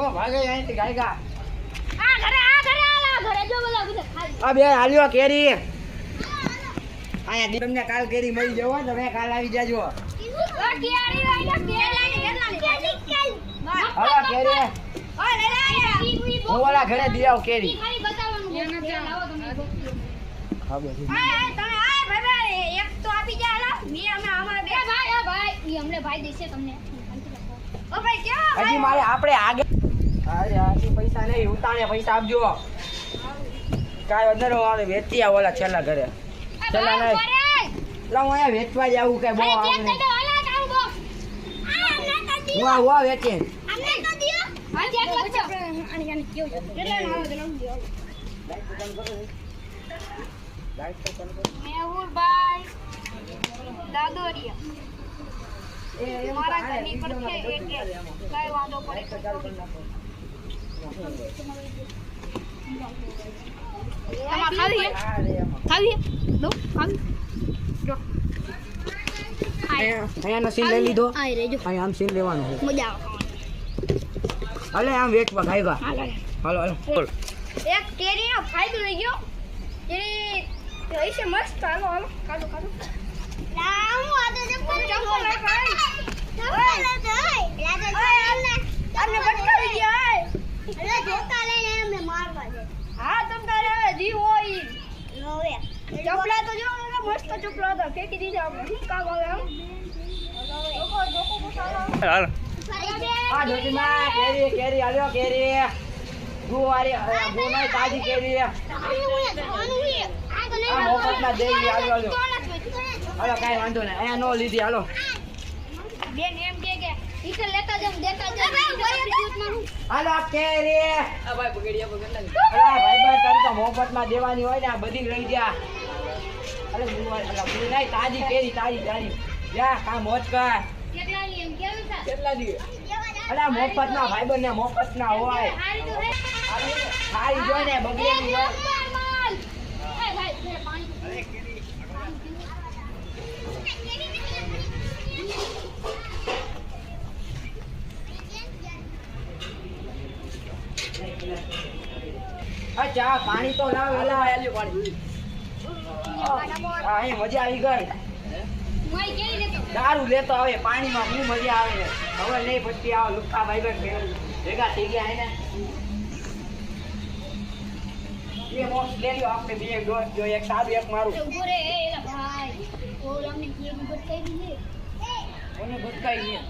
જો ભાગે અહીંથી ગાયગા. આ ઘરે આ ઘરે આલા ઘરે જો બધા બધા ખાલી. આ બે હાલ્યો કેરી. અહીંયા તમને કાલ કેરી મળી જવો તમે કાલ આવી જાજો. ઘરે દી આવ કેરી. ખાલી બતાવવાનું છે લાવો તમે. હા બે આય આય તમે આય ભાઈ ભાઈ એક તો આપી જા હાલો. અમે અમારે બે. ભાઈ ભાઈ અમને ભાઈ દેશે તમને. ઓ ભાઈ કેવો હજી મારે આપણે આગળ પૈસા નહીં ઉતાણે પૈસા આપજો. કાંઈ આવે વેચી આવો ઓલા છેલ્લા ઘરે. છેલ્લા નહીં. લા હું અહીંયા વેચવા જાવું આવું કે બહુ આવે વાહ હું આ હું મારા ઘરની પર છે એક. એક. કાંઈ વાંધો પડે. ખાવી છે? લો, ખાવી. જો. અહીંયા અહીંયાનો સીન લઈ લીધો. અહીંયા આમ સીન લેવાનું છે મજા આવે હાલે આમ વેચવા ખાવાની. હાલો હાલો. એક કેરીનો ફાયદો લઈ ગયો કેરી રહી છે મસ્ત હાલો હાલો ખાધો ખાધો લાવું આ તો ચપ્પલ એટલે જોતા લઈને એમને મારવા છે હા તમ તારે હવે જી હોય. નવે ચપલા તો જો મસ્ત ચપલા હતા. ફેંકી દીધા આપણે શું કામ આવે આમ? જોકો જોકો બોસાલો આ ધોતીમાં કેરી કેરી કેરી. ગુવારી ગુનાઈ તાજી કેરી. આ મોફતમાં દેવી હાલો કાંઈ વાંધો નહીં. અહીંયા નો લીધી હાલો. બેન એમ કે લેતા જાવ દેતા જાવ હાલો આ કેરી અલા ભાઈ ભાઈ તને તો મોફતમાં દેવાની હોય ને આ બધી લઈ જા. અરે ગુવારી નહીં તાજી કેરી તાજી તાજી જા કામ મોજ કર. કેટલા ની એમ કેવું છે? કેટલા દી? અલા મોફતના ભાઈબંધ ને મોફતના હોય હારી તો હે જોઈને બગડેલી હોય માલ એ ભાઈ મેરે પાણી અચ્છા પાણી તો લાવ એલા આલ્યું પાણી. હા અહીં મજા આવી ગઈ. દારૂ લેતો આવે પાણીમાં શું મજા આવે. હવે નહીં પછી આવો લુખ્ખા ભાઈ ભાઈ ભેગા થઈ ગયા એને. એ મોસ લઈ લ્યો આપણે બે ડોસ જો એક સારું એક મારું. ઊભો એ એલા ભાઈ ઓર અમને કેરી બતાઈ દીધી. કોને ભટકાઈ ગઈ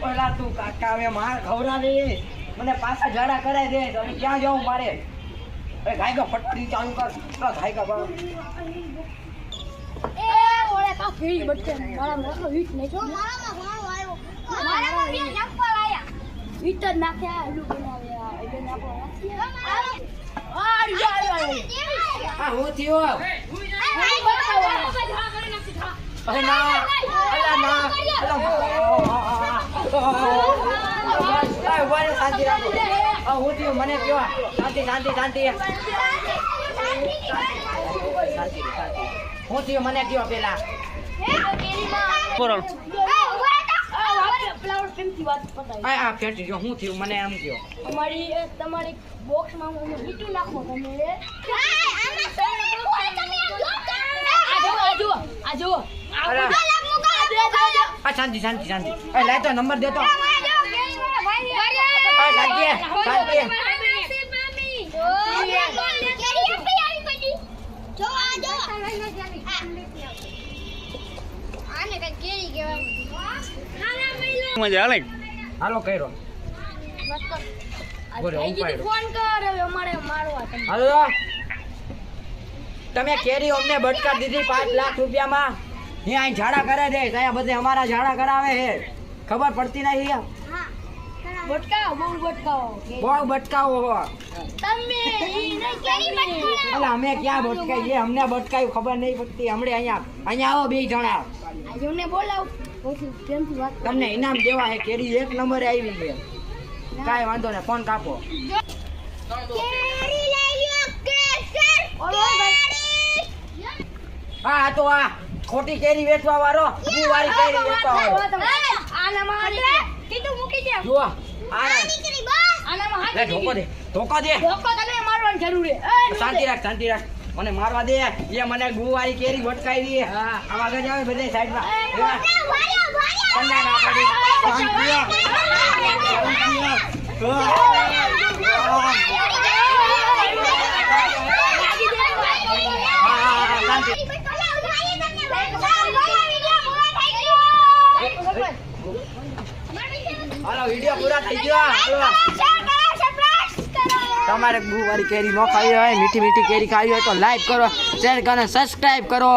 પેલા તું કાકા હવે માર ખવડાવે. મને પાછા ઝાડા કરાય દે તો ક્યાં જાઉં મારે? એ ગાયકા ફટફટી ચાલુ કર આ ગાયકા બા એ ઓળે કા કેરી બટકે મારા નાખો વીટ નહીં જો. મારામાં ઘણો આવ્યો મારામાં બે નાખવા આયા વીટ જ નાખ્યા એલું બનાવ્યા એટલે નાખો આ યાર આ હું થયો અરે ના અલા ના અલા ઊભા રહો, શાંતિ રાખો આ હું થયું મને કયો શાંતિ શાંતિ શાંતિ શાંતિ શાંતિ હું થયું મને કયો પેલા આ આ ફેટી જો હું થયું મને એમ કયો અમારી એ તમારી બોક્સમાં હું મીઠું નાખો તમે આ જુઓ આ જુઓ આ આ શાંતિ શાંતિ શાંતિ. એ લાય તો નંબર દેતો આ શાંતિ શાંતિ મજા આવે હાલો કર્યો. બોલો, ઉપાડો. ફોન કર હવે અમારે મારવા તમે. હાલો તમે કેરી અમને બટકા દીધી પાંચ લાખ રૂપિયામાં. અહીંયા અહીં ઝાડા કરે છે. ત્યાં બધે અમારા ઝાડા કરાવે હે ખબર પડતી નહીં બહુ બહુ તમે એટલે અમે ક્યાં બટકાઈએ અમને બટકાયું ખબર નહીં પડતી. હમણે અહીંયા અહીંયા આવો બે જણા. બોલાવ. વાત તમને ઇનામ દેવા હે કેરી એક નંબરે આવી છે. કાંઈ વાંધો નહીં ફોન કાપો. હા તો આ. ખોટી કેરી વેચવા વાળો ગુવારી કેરી વેચવા વાળો આનામાં હાલી કીધું મૂકી દે જો આ નીકળી બસ આનામાં હાલી ધોકો દે ધોકો દે ધોકો તને મારવાની જરૂર છે શાંતિ રાખ શાંતિ રાખ મને મારવા દે એ મને ગુવારી કેરી વટકાઈ દે હા આમ આગળ જાવ બધે સાઈડમાં. ઠંડા ના પડી. શાંતિ રાખ. શાંતિ રાખ. હા, હા, હા, શાંતિ. હાલો વિડિયો પૂરા થઈ ગયો. હાલો. તમારે ગુવારી કેરી ન ખાવી હોય, મીઠી મીઠી કેરી ખાવી હોય તો લાઈક કરો શેર કરો સબસ્ક્રાઇબ કરો.